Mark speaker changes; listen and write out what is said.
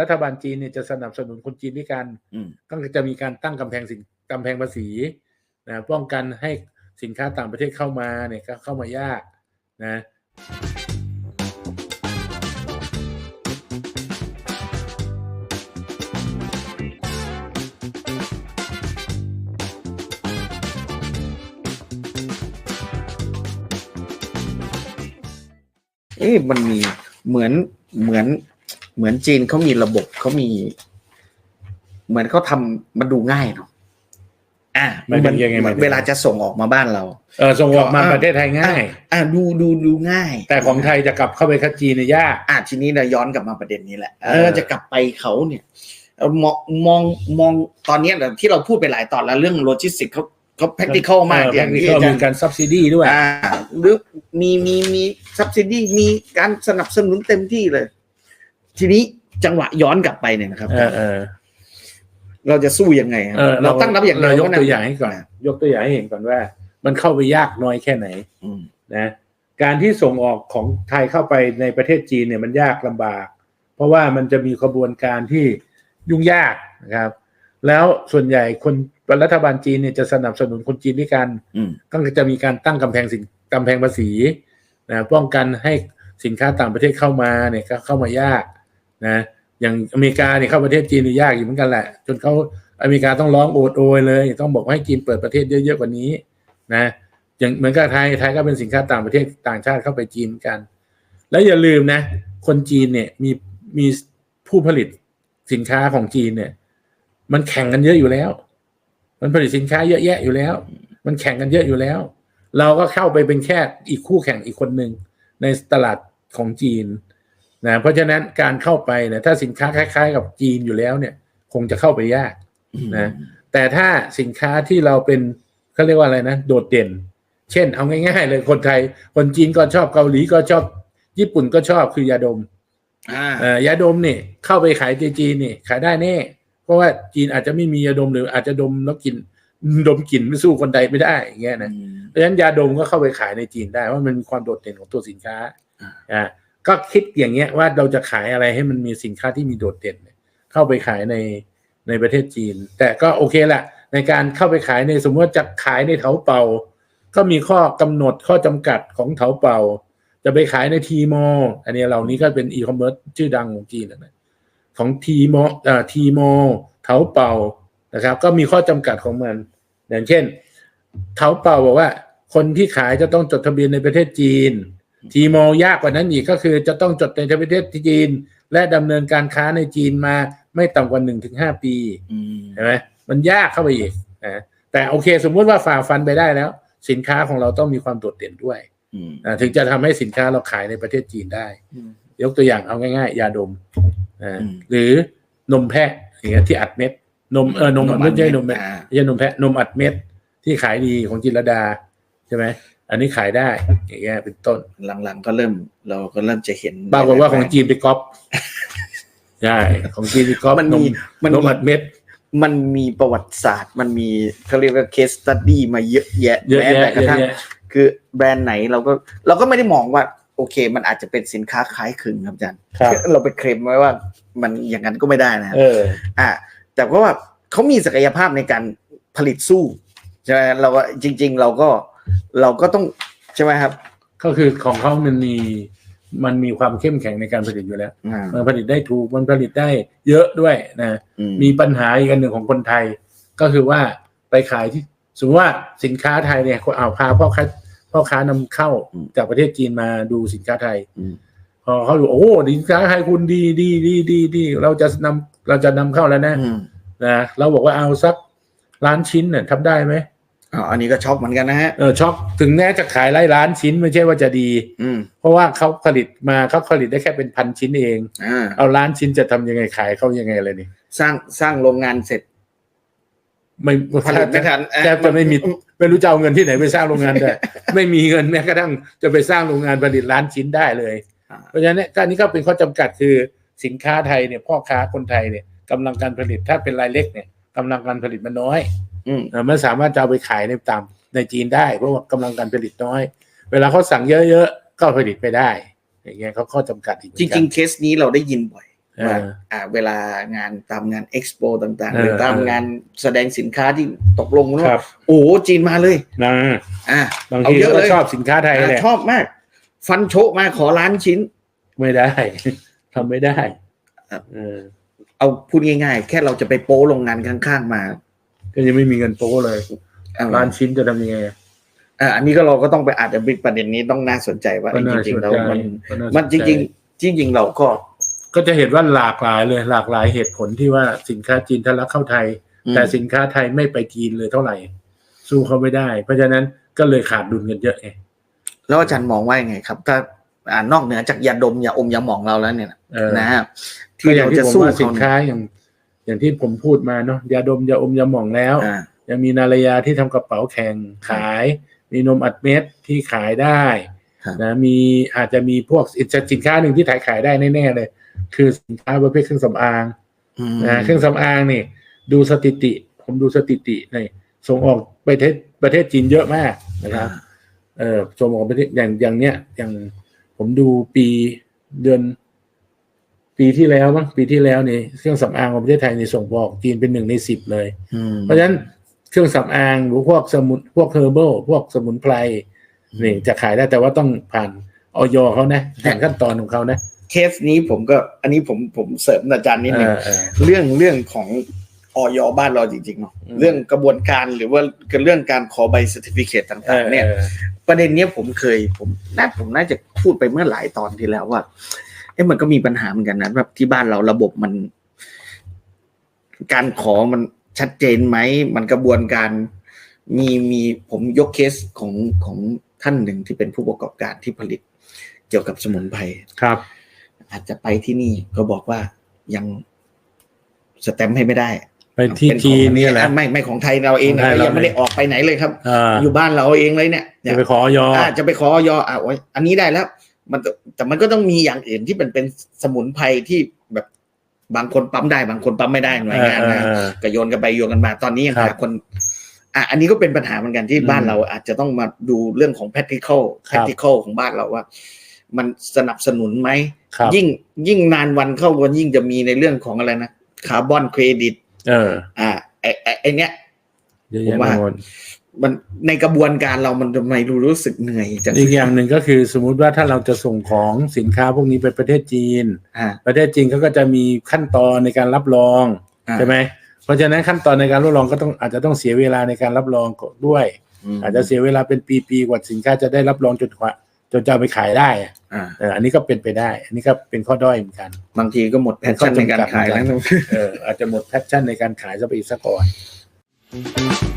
Speaker 1: รัฐบาลจีนเนี่ยจะสนับสนุนคนจีนด้วยกัน
Speaker 2: อืม
Speaker 1: ก็จะมีการตั้งกำแพงสินกำแพงภาษีนะป้องกันให้สินค้าต่างประเทศเข้ามาเนี่ยก็เข้ามายากนะ
Speaker 2: เอ๊ะมันมีเหมือนเหมือน เหมือนจีนเขามีระบบเขามี เหมือนเขาทำมันดูง่ายเนาะอะ
Speaker 1: หมายถึงยังไง
Speaker 2: เหมือน
Speaker 1: หมายถึง
Speaker 2: เวลาจะส่งออกมาบ้านเรา
Speaker 1: เออส่งออกมา
Speaker 2: อ่า
Speaker 1: ประเทศไทยง่าย
Speaker 2: อะดูดูดูง่าย
Speaker 1: แต่ของไทยจะกลับเข้าไปคัดจีนเนี่ยยาก
Speaker 2: อะทีนี้เราย้อนกลับมาประเด็นนี้แหละเอ
Speaker 1: เอ
Speaker 2: อ
Speaker 1: อ
Speaker 2: จะกลับไปเขาเนี่ยเออมองมองมองตอนเนี้ยที่เราพูดไปหลายตอนแล้วเรื่องโลจิสติกเขาเขา practical มาก
Speaker 1: เอ
Speaker 2: ย่างที่
Speaker 1: practical
Speaker 2: อาจาร
Speaker 1: มี
Speaker 2: ย์
Speaker 1: การ subsidy ด้วย
Speaker 2: อ่าหรือมีมีมี subsidy มีการสนับสนุนเต็มที่เลย ทีนี้จังหวะย้อนกลับไปเนี่ยนะครับ
Speaker 1: เออเออ
Speaker 2: เราจะสู้ยังไงครับ
Speaker 1: เออ
Speaker 2: เราตั้งรับอย่าง
Speaker 1: เรา
Speaker 2: เดี
Speaker 1: ยก
Speaker 2: นะ
Speaker 1: ตัวอย่างให้ก่อน ยกตัวอย่างให้เห็นก่อนว่า มันเข้าไปยากน้อยแค่ไหน
Speaker 2: อืม
Speaker 1: นะ การที่ส่งออกของไทยเข้าไปในประเทศจีนเนี่ยมันยากลำบาก เพราะว่ามันจะมีขบวนการที่ยุ่งยากนะครับ แล้วส่วนใหญ่คนรัฐบาลจีนเนี่ยจะสนับสนุนคนจีนด้วยกัน
Speaker 2: อืม
Speaker 1: ก็จะมีการตั้งกำแพงสินกำแพงภาษีนะป้องกันให้สินค้าต่างประเทศเข้ามาเนี่ยก็เข้ามายาก นะอย่างอเมริกาเนี่ยเข้าประเทศจีนยากอยู่เหมือนกันแหละ จนเขาอเมริกาต้องร้องโอดโอยเลย ต้องบอกให้จีนเปิดประเทศเยอะๆกว่านี้นะอย่างเหมือนกับไทยไทยก็เป็นสินค้าต่างประเทศต่างชาติเข้าไปจีนกัน แล้วอย่าลืมนะ คนจีนเนี่ยมีมีผู้ผลิตสินค้าของจีนเนี่ย มันแข่งกันเยอะอยู่แล้ว มันผลิตสินค้าเยอะแยะอยู่แล้ว มันแข่งกันเยอะอยู่แล้ว เราก็เข้าไปเป็นแค่อีกคู่แข่งอีกคนหนึ่งในตลาดของจีน นะเพราะฉะนั้นการเข้าไปเนี่ยถ้าสินค้าคล้าย ๆ กับจีนอยู่แล้วเนี่ย คงจะเข้าไปยากนะแต่ถ้าสินค้าที่เราเป็นเขาเรียกว่าอะไรนะ โดดเด่น เช่น เอาง่าย ๆ เลยคนไทย คนจีนก็ชอบเกาหลีก็ชอบ ญี่ปุ่นก็ชอบคือยาดม
Speaker 2: อ่า
Speaker 1: เอ่อยาดมเนี่ยเข้าไปขายในจีนนี่ ขายได้แน่เพราะว่าจีนอาจจะไม่มียาดมหรืออาจจะดมแล้วกินดมกลิ่นไม่สู้คนใดไม่ได้อย่างเงี้ยนะเพราะฉะนั้นยาดมก็เข้าไปขายในจีนได้ว่ามันมีความโดดเด่นของตัวสินค้า
Speaker 2: อ่า
Speaker 1: อ่า ก็คิดอย่างเงี้ยว่าเราจะขายอะไรให้มันมีสินค้าที่มีโดดเด่นเข้าไปขายในในประเทศจีน แต่ก็โอเคแหละในการเข้าไปขายในสมมติว่าจะขายในเถาเป่าก็มีข้อกำหนดข้อจำกัดของเถาเป่าจะไปขายในทีมออันนี้เหล่านี้ก็เป็นอีคอมเมิร์ซชื่อดังของจีนนะของทีมอ่าทีมอเถาเป่านะครับ ก็มีข้อจำกัดของมันอย่างเช่นเถาเป่าบอกว่า คนที่ขายจะต้องจดทะเบียนในประเทศจีน ทีมอยากกว่านั้นอีกก็คือจะต้องจดในประเทศจีน และดำเนินการค้าในจีนมาไม่ต่ำกว่าหนึ่งถึงห้าปี
Speaker 2: อืม
Speaker 1: ใช่ไหมมันยากเข้าไปอีกนะแต่โอเค สมมุติว่าฝ่าฟันไปได้แล้ว สินค้าของเราต้องมีความโดดเด่นด้วย
Speaker 2: อืม
Speaker 1: อ่าถึงจะทำให้สินค้าเราขายในประเทศจีนได้ ยกตัวอย่างเอาง่ายๆ ยาดมอ่า
Speaker 2: อืม
Speaker 1: หรือนมแพะอย่างเงี้ยที่อัดเม็ด นมเออนม
Speaker 2: นมอัด
Speaker 1: ไม่ใช่นม
Speaker 2: เม็
Speaker 1: เม็
Speaker 2: ด
Speaker 1: ด
Speaker 2: อ่า
Speaker 1: ไม่ใช่นมแพะนมอัดเม็ดที่ขายดีของจิรดาใช่ไหม อันนี้ขายได้อย่างเงี้ยเป็นต้น
Speaker 2: หลังๆก็เริ่มเราก็เริ่มจะเห็น
Speaker 1: ปรากฏว่าของจีนไปก๊อปใช่ของจีนไปก๊อป
Speaker 2: มันมี
Speaker 1: น
Speaker 2: มัน
Speaker 1: นม
Speaker 2: มี
Speaker 1: อัดเม็ด
Speaker 2: มันมีประวัติศาสตร์ มันมีเขาเรียกว่า case study มาเยอะแยะ
Speaker 1: เยอะ
Speaker 2: แม้
Speaker 1: แยะ
Speaker 2: แต่ก
Speaker 1: เย
Speaker 2: ระ
Speaker 1: อะ
Speaker 2: ทั่ง
Speaker 1: แยะ
Speaker 2: คือแบรนด์ไหนเราก็เราก็ไม่ได้มองว่าโอเค มันอาจจะเป็นสินค้าคล้ายคลึงครับอาจารย์
Speaker 1: ครับ
Speaker 2: เราไปเคลมไว้ว่า มันอย่างนั้นก็ไม่ได้นะ
Speaker 1: เออ
Speaker 2: อ่าแต่ก็ว่าเขามีศักยภาพในการผลิตสู้ใช่ไหมเราก็จริง ๆ เราก็ เราก็ต้องใช่ไหมครับ
Speaker 1: ก็คือของเขามันมีมันมีความเข้มแข็งในการผลิตอยู่แล้ว
Speaker 2: อ่า
Speaker 1: มันผลิตได้ถูก มันผลิตได้เยอะด้วยนะ
Speaker 2: อืม
Speaker 1: มีปัญหาอีกอันหนึ่งของคนไทย ก็คือว่าไปขายที่ สมมติว่าสินค้าไทยเนี่ยคนเอาพาพ่อค้าพ่อค้านำเข้าจากประเทศจีนมาดูสินค้าไทย
Speaker 2: อืม
Speaker 1: พอเขาดูโอ้สินค้าไทยคุณดีดีดีดีดีเราจะนำเราจะนำเข้าแล้วนะ
Speaker 2: อืม
Speaker 1: นะเราบอกว่าเอาสักล้านชิ้นเนี่ยทำได้ไหม
Speaker 2: อ๋ออันนี้ก็ช็อกเหมือนกันนะฮะ
Speaker 1: เออช็อกถึงแม้จะขายไล่ล้านชิ้นไม่ใช่ว่าจะดี
Speaker 2: อืม
Speaker 1: เพราะว่าเขาผลิตมาเขาผลิตได้แค่เป็นพันชิ้นเอง
Speaker 2: อ่า
Speaker 1: เอาล้านชิ้นจะทำยังไงขายเขายังไงเลยนี่
Speaker 2: สร้างสร้างโรงงานเสร็จ
Speaker 1: ไม่
Speaker 2: ผลิตไม่ทัน
Speaker 1: แทบจะไม่มีไม่รู้จะเอาเงินที่ไหนไปสร้างโรงงานได้ ไม่มีเงินแม้กระทั่งจะไปสร้างโรงงานผลิตล้านชิ้นได้เลย
Speaker 2: อ่า
Speaker 1: เพราะฉะนั้นเนี่ยก็อันนี้ก็เป็นข้อจำกัดคือสินค้าไทยเนี่ยพ่อค้าคนไทยเนี่ยกำลังการผลิตถ้าเป็นรายเล็กเนี่ยกำลังการผลิตมันน้อย
Speaker 2: อืม
Speaker 1: เอ่อมันสามารถจะเอาไปขายในตามในจีนได้ เพราะว่ากำลังการผลิตน้อย เวลาเขาสั่งเยอะๆก็ผลิตไม่ได้ อย่างเงี้ยเขาข้อจำกัดอีกเหมื
Speaker 2: จ
Speaker 1: อนกัน
Speaker 2: ริงๆเคสนี้เราได้ยินบ่อย
Speaker 1: เออ
Speaker 2: ว่าอ่าเวลางานตามงานเอ็กซ์โปต่างๆ
Speaker 1: เออ
Speaker 2: หรือตาม
Speaker 1: เออ
Speaker 2: งานแสดงสินค้าที่ตกลงกัน
Speaker 1: ครั
Speaker 2: ว่า
Speaker 1: บ
Speaker 2: โอ้โหจีนมาเลย
Speaker 1: นะ
Speaker 2: อ่า
Speaker 1: บาง
Speaker 2: เอา
Speaker 1: ที
Speaker 2: เยอะ
Speaker 1: ก็
Speaker 2: เลย
Speaker 1: ชอบสินค้าไทย
Speaker 2: อ่า
Speaker 1: แหละ
Speaker 2: ชอบมาก ฟันโชะมาขอล้านชิ้น
Speaker 1: ไม่ได้ทำไม่ได้
Speaker 2: ครับ
Speaker 1: เออ
Speaker 2: เอาพูดง่ายๆ แค่เราจะไปโป้โรงงานข้างๆมา
Speaker 1: ก็ยังไม่มีเงินโป้เลย
Speaker 2: อ่า
Speaker 1: ล้านชิ้นจะทำยังไง
Speaker 2: อ่าอันนี้ก็เราก็ต้องไปอาจจะเป็นประเด็นนี้ต้องน่าสนใจว่า
Speaker 1: ก็น่า
Speaker 2: จริงๆ
Speaker 1: สนใจ
Speaker 2: แล้วมัน
Speaker 1: ก็น่าสนใจ
Speaker 2: มันจริง ๆ จริง ๆ เราก็
Speaker 1: ก็จะเห็นว่าหลากหลายเลยหลากหลายเหตุผลที่ว่าสินค้าจีนทะลักเข้าไทย
Speaker 2: อืม
Speaker 1: แต่สินค้าไทยไม่ไปจีนเลยเท่าไหร่ สู้เขาไม่ได้ เพราะฉะนั้นก็เลยขาดดุลกันเยอะไง
Speaker 2: แล้วอาจารย์มองว่ายังไงครับ ถ้าอ่านอกเหนือจากยาดมยาอมยาหมองเราแล้วเนี่ยนะ
Speaker 1: เออ
Speaker 2: นะฮะ
Speaker 1: ที่
Speaker 2: ที่
Speaker 1: อย่า
Speaker 2: เรา
Speaker 1: งที่
Speaker 2: จะ
Speaker 1: ผม
Speaker 2: สู้
Speaker 1: ว่าสิ
Speaker 2: เขา
Speaker 1: น
Speaker 2: เนี่ย
Speaker 1: ค้าอย่าง อย่างที่ผมพูดมาเนาะยาดมยาอมยาหม่องแล้ว
Speaker 2: อ่า
Speaker 1: ยังมีนารายาที่ทำกระเป๋าแข่งขาย มีนมอัดเม็ดที่ขายได้
Speaker 2: ครับ
Speaker 1: นะมีอาจจะมีพวกสินค้าหนึ่งที่ขายขายได้แน่ๆเลย คือสินค้าประเภทเครื่องสำอาง
Speaker 2: อืม
Speaker 1: นะเครื่องสำอางนี่ ดูสถิติ ผมดูสถิติในส่งออกไปประเทศประเทศจีนเยอะมากนะครับเออส่งออกประเทศอย่างอย่างเนี้ยอย่างผมดูปีเดือน ปีที่แล้วมั้งปีที่แล้วนี่เครื่องสำอางของประเทศไทยนี่ส่งออกจีนเป็นหนึ่งในสิบเลย
Speaker 2: อืม
Speaker 1: เพราะฉะนั้นเครื่องสำอางหรือพวกสมุนพวกเฮอร์เบิลพวกสมุนไพรนี่จะขายได้แต่ว่าต้องผ่านออยเขานะผ่านขั้นตอนของเขานะ
Speaker 2: เคสนี้ผมก็อันนี้ผมผมเสริมอาจารย์นิด
Speaker 1: เอ
Speaker 2: นึง
Speaker 1: อเออ
Speaker 2: เรื่องเรื่องของออยบ้านเราจริงๆเนาะ
Speaker 1: อืม
Speaker 2: เรื่องกระบวนการหรือว่าเรื่องการขอใบสติฟิเคต
Speaker 1: เอ
Speaker 2: ต่าง
Speaker 1: อ
Speaker 2: ๆเนี่ย
Speaker 1: เออ
Speaker 2: ประเด็นเนี้ยผมเคยผมน่าผมน่าจะพูดไปเมื่อหลายตอนที่แล้วว่าเอ๊ะมันก็มีปัญหาเหมือนกันนะแบบที่บ้านเราระบบมัน การขอมันชัดเจนไหมมันกระบวนการมีมีผมยกเคสของของท่านหนึ่งที่เป็นผู้ประกอบการที่ผลิต เกี่ยวกับสมุนไพร
Speaker 1: ครับ
Speaker 2: อาจจะไปที่นี่ก็บอกว่ายังสแตมป์ให้ไม่ได้
Speaker 1: ไปที่
Speaker 2: เป็ของ
Speaker 1: จีนนี่แหละ
Speaker 2: อะไม่ไม่ของไทยเราเอง
Speaker 1: ของไท
Speaker 2: นะ
Speaker 1: ยเรา
Speaker 2: ยังไม่ได้ออกไปไหนเลยครับ
Speaker 1: อ่า
Speaker 2: อยู่บ้านเราเองเลยเนี่ยเนี่
Speaker 1: จะ
Speaker 2: ย
Speaker 1: ไปขอออย
Speaker 2: อ่าจะไปขออยอะโอ้ยอันนี้ได้แล้ว มันแต่มันก็ต้องมีอย่างอื่นที่เป็นเป็นสมุนไพรที่แบบบางคนปั๊มได้บางคนปั๊มไม่ได้หน่วยงานนะ
Speaker 1: เออเออ
Speaker 2: ก็โยนกันไปโยนกันมาตอนนี้ยัง
Speaker 1: ครับ
Speaker 2: หาคนอะอันนี้ก็เป็นปัญหาเหมือนกันที่
Speaker 1: อืม
Speaker 2: บ้านเราอาจจะต้องมาดูเรื่องของ practical
Speaker 1: ครับ
Speaker 2: practical ของบ้านเราว่า มันสนับสนุนไหม
Speaker 1: ครับ
Speaker 2: ยิ่งยิ่งนานวันเข้าวันยิ่งจะมีในเรื่องของอะไรนะคาร์บอนเครดิต
Speaker 1: เออ
Speaker 2: อ่าไอไอ้ไอเนี้ย
Speaker 1: เยอะ
Speaker 2: ผ
Speaker 1: แยะ
Speaker 2: ม
Speaker 1: ไป
Speaker 2: ว่า
Speaker 1: หมด
Speaker 2: มันในกระบวนการเรามันทำไมรู้รู้สึกเหนื่อยจัง
Speaker 1: อีกอย่างหนึ่งก็คือสมมุติว่าถ้าเราจะส่งของสินค้าพวกนี้ไปประเทศจีน
Speaker 2: อ่า
Speaker 1: ประเทศจีนเขาก็จะมีขั้นตอนในการรับรอง
Speaker 2: อ่า
Speaker 1: ใช่ไหมเพราะฉะนั้นขั้นตอนในการรับรองก็ต้องอาจจะต้องเสียเวลาในการรับรองด้วย
Speaker 2: ม
Speaker 1: อาจจะเสียเวลาเป็นปีๆกว่าสินค้าจะได้รับรองจนกว่าจนจะเอาไปขายได้อะ
Speaker 2: อ่า
Speaker 1: เอออันนี้ก็เป็นไปได้ อันนี้ก็เป็นข้อด้อยเหมือนกัน
Speaker 2: บางทีก็หมดแพชชั่นในการขายแล้ว
Speaker 1: เอออาจจะหมดแพชชั่นในการขายซะไปอีกซะก่อน Thank you.